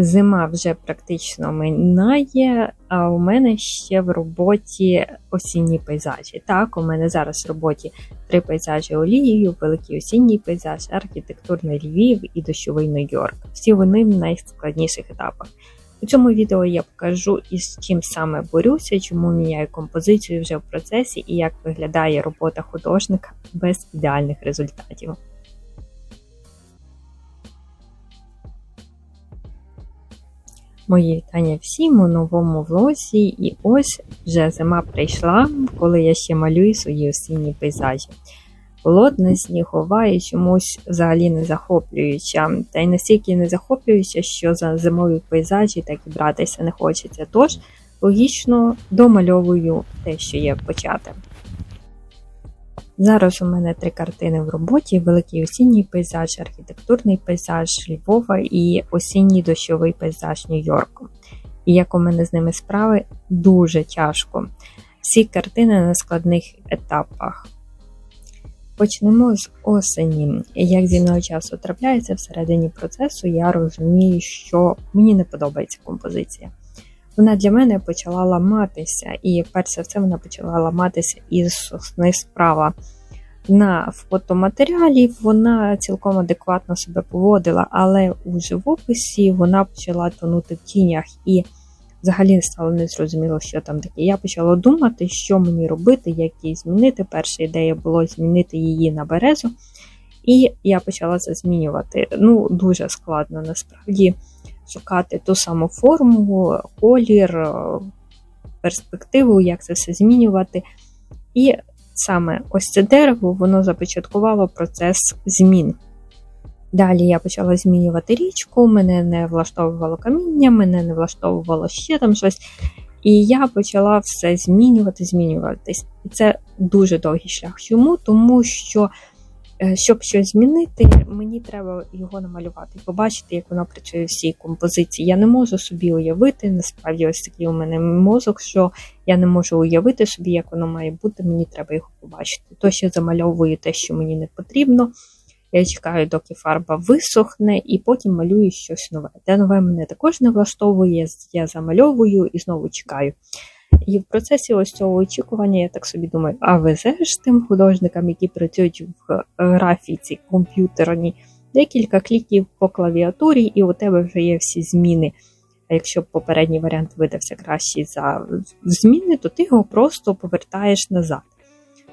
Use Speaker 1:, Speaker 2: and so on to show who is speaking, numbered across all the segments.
Speaker 1: Зима вже практично минає, а у мене ще в роботі осінні пейзажі. Так, у мене зараз в роботі три пейзажі олією, великий осінній пейзаж, архітектурний Львів і дощовий Нью-Йорк. Всі вони в найскладніших етапах. У цьому відео я покажу, із чим саме борюся, чому міняю композицію вже в процесі і як виглядає робота художника без ідеальних результатів. Мої вітання всім у новому влозі, і ось вже зима прийшла, коли я ще малюю свої осінні пейзажі. Холодна, снігова і чомусь взагалі не захоплююча. Та й настільки не захоплююча, що за зимові пейзажі так і братися не хочеться. Тож логічно домальовую те, що є почати. Зараз у мене три картини в роботі: великий осінній пейзаж, архітектурний пейзаж Львова і осінній дощовий пейзаж Нью-Йорку. І як у мене з ними справи, дуже тяжко. Всі картини на складних етапах. Почнемо з осені. Як зі мною часто трапляється всередині процесу, я розумію, що мені не подобається композиція. Вона для мене почала ламатися, і перш за все вона почала ламатися із сосни справа. На фотоматеріалі вона цілком адекватно себе поводила, але у живописі вона почала тонути в тінях і взагалі стало незрозуміло, що там таке. Я почала думати, що мені робити, як її змінити. Перша ідея було змінити її на березу, і я почала це змінювати. Ну, дуже складно насправді шукати ту саму форму, колір, перспективу, як це все змінювати. І саме ось це дерево, воно започаткувало процес змін. Далі я почала змінювати річку, мене не влаштовувало каміння, мене не влаштовувало ще там щось. І я почала все змінювати, змінюватись. І це дуже довгий шлях. Чому? Тому що, щоб щось змінити, мені треба його намалювати і побачити, як воно працює в цій композиції. Я не можу собі уявити, насправді, ось такий у мене мозок, що я не можу уявити собі, як воно має бути, мені треба його побачити. То ще замальовую те, що мені не потрібно. Я чекаю, доки фарба висохне, і потім малюю щось нове. Те нове мене також не влаштовує, я замальовую і знову чекаю. І в процесі ось цього очікування я так собі думаю, а везеш тим художникам, які працюють в графіці комп'ютерній, декілька кліків по клавіатурі, і у тебе вже є всі зміни. А якщо попередній варіант видався кращий за зміни, то ти його просто повертаєш назад.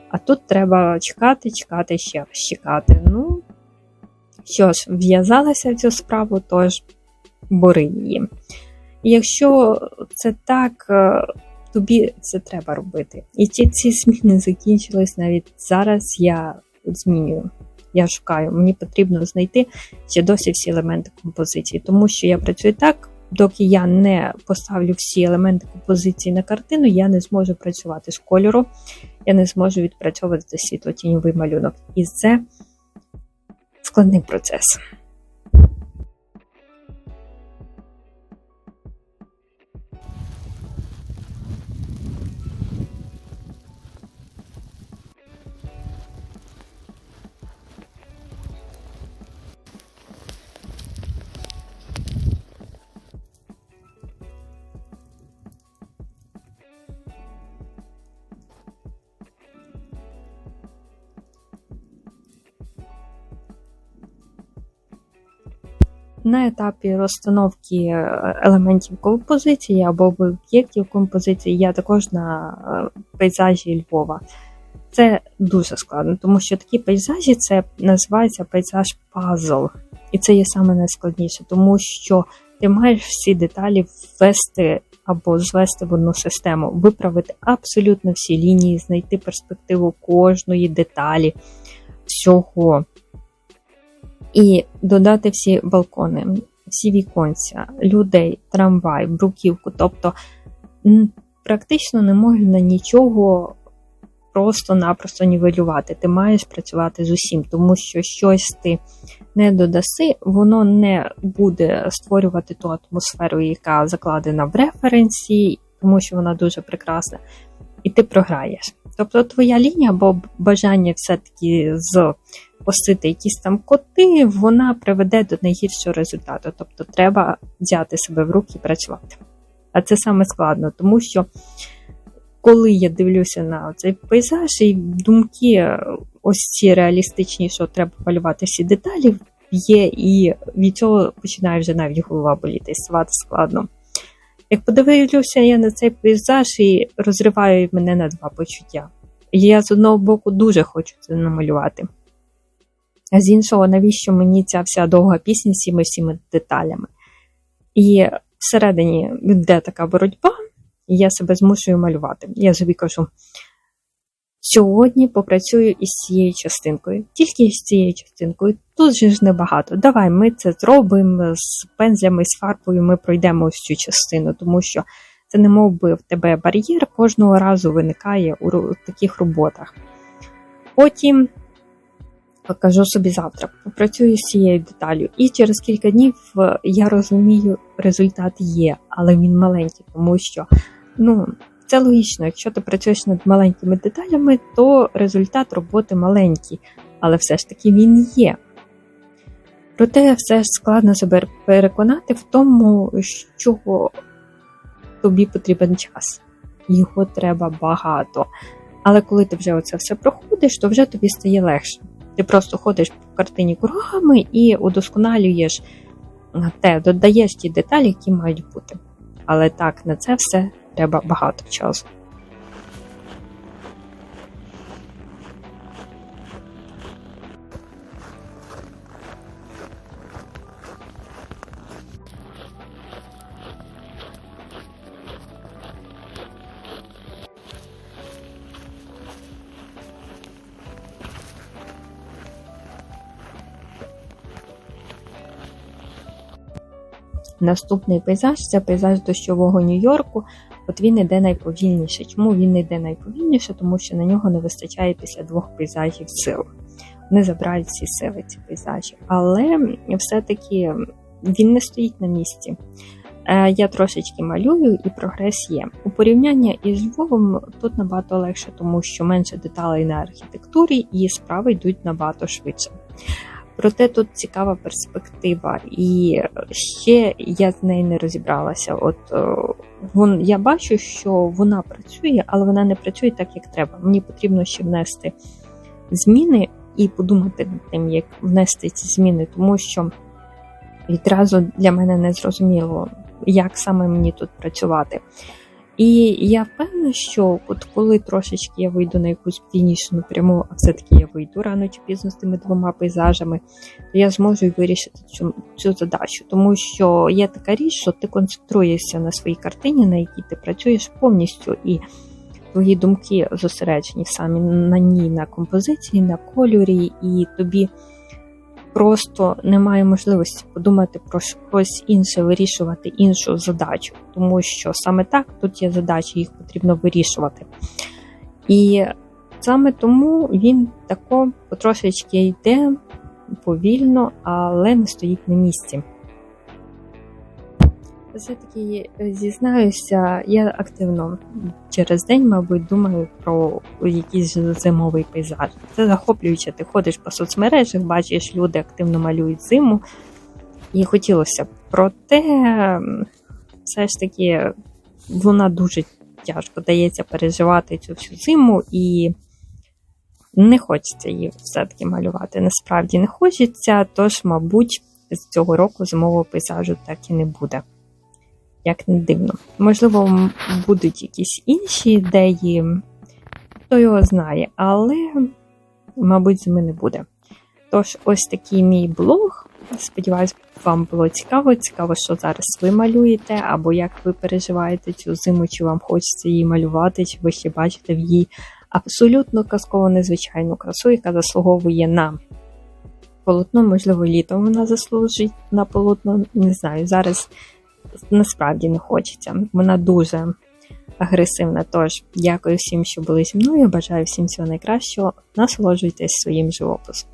Speaker 1: А тут треба чекати, чекати, ще раз чекати. Ну, що ж, в'язалася в цю справу, тож бори її. І якщо це так, е, тобі це треба робити. І ті ці зміни закінчились навіть зараз я змінюю. Я шукаю, мені потрібно знайти ще досі всі елементи композиції, тому що я працюю так, доки я не поставлю всі елементи композиції на картину, я не зможу працювати з кольору, я не зможу відпрацьовувати світло-тіньовий малюнок. І це складний процес. На етапі розстановки е, елементів композиції або об'єктів композиції я також на е, пейзажі Львова. Це дуже складно, тому що такі пейзажі це називається пейзаж пазл. І це є саме найскладніше, тому що ти маєш всі деталі ввести або звести в одну систему, виправити абсолютно всі лінії, знайти перспективу кожної деталі, всього і додати всі балкони, всі віконця, людей, трамвай, бруківку. Тобто практично не можна нічого просто-напросто нівелювати. Ти маєш працювати з усім, тому що щось ти не додаси, воно не буде створювати ту атмосферу, яка закладена в референсі, тому що вона дуже прекрасна, і ти програєш. Тобто твоя лінія або бажання все-таки з посити якісь там коти, вона приведе до найгіршого результату. Тобто треба взяти себе в руки і працювати. А це саме складно, тому що коли я дивлюся на цей пейзаж, і думки ось ці реалістичні, що треба малювати всі деталі, є, і від цього починає вже навіть голова боліти ставати складно. Як подивлюся я на цей пейзаж і розриваю мене на два почуття. Я з одного боку дуже хочу це намалювати. А з іншого, навіщо мені ця вся довга пісня з цими всіми деталями? І всередині йде така боротьба, і я себе змушую малювати. Я собі кажу: сьогодні попрацюю із цією частинкою, тільки з цією частинкою. Тут же ж небагато. Давай ми це зробимо з пензлями, з фарбою, ми пройдемо ось цю частину, тому що це не мов би в тебе бар'єр кожного разу виникає у таких роботах. Потім покажу собі завтра, попрацюю з цією деталю. І через кілька днів е, я розумію, результат є, але він маленький, тому що ну, це логічно. Якщо ти працюєш над маленькими деталями, то результат роботи маленький, але все ж таки він є. Проте все ж складно себе переконати в тому, що тобі потрібен час. Його треба багато. Але коли ти вже оце все проходиш, то вже тобі стає легше. Ти просто ходиш по картині кругами і удосконалюєш те, додаєш ті деталі, які мають бути. Але так, на це все треба багато часу. Наступний пейзаж це пейзаж дощового Нью-Йорку. От він йде найповільніше. Чому він йде найповільніше? Тому що на нього не вистачає після двох пейзажів сил. Вони забирають всі сили, ці пейзажі. Але все-таки він не стоїть на місці. Е, я трошечки малюю і прогрес є. У порівнянні із Львовом тут набагато легше, тому що менше деталей на архітектурі і справи йдуть набагато швидше. Проте тут цікава перспектива, і ще я з нею не розібралася. От е, вон, я бачу, що вона працює, але вона не працює так, як треба. Мені потрібно ще внести зміни і подумати над тим, як внести ці зміни, тому що відразу для мене не зрозуміло, як саме мені тут працювати. І я впевнена, що от коли трошечки я вийду на якусь фінішну пряму, а все-таки я вийду рано чи пізно з тими двома пейзажами, то я зможу вирішити цю цю задачу. Тому що є така річ, що ти концентруєшся на своїй картині, на якій ти працюєш повністю, і твої думки зосереджені самі на ній, на композиції, на кольорі, і тобі просто немає можливості подумати про щось інше, вирішувати іншу задачу, тому що саме так тут є задачі, їх потрібно вирішувати. І саме тому він тако потрошечки йде повільно, але не стоїть на місці. Все-таки е, зізнаюся, я активно через день, мабуть, думаю про якийсь зимовий пейзаж. Це захоплююче, ти ходиш по соцмережах, бачиш, люди активно малюють зиму. І хотілося. Проте, все ж таки, вона дуже тяжко дається переживати цю всю зиму, і не хочеться її все-таки малювати. Насправді не хочеться, тож, мабуть, з цього року зимового пейзажу так і не буде як не дивно. Можливо, будуть якісь інші ідеї, хто його знає, але, мабуть, зими не буде. Тож, ось такий мій блог. Сподіваюсь, вам було цікаво. Цікаво, що зараз ви малюєте, або як ви переживаєте цю зиму, чи вам хочеться її малювати, чи ви ще бачите в їй абсолютно казково незвичайну красу, яка заслуговує на полотно, можливо, літом вона заслужить на полотно. Не знаю. Зараз насправді не хочеться. Вона дуже агресивна. Тож, дякую всім, що були зі мною. Бажаю всім всього найкращого. Насолоджуйтесь своїм живописом.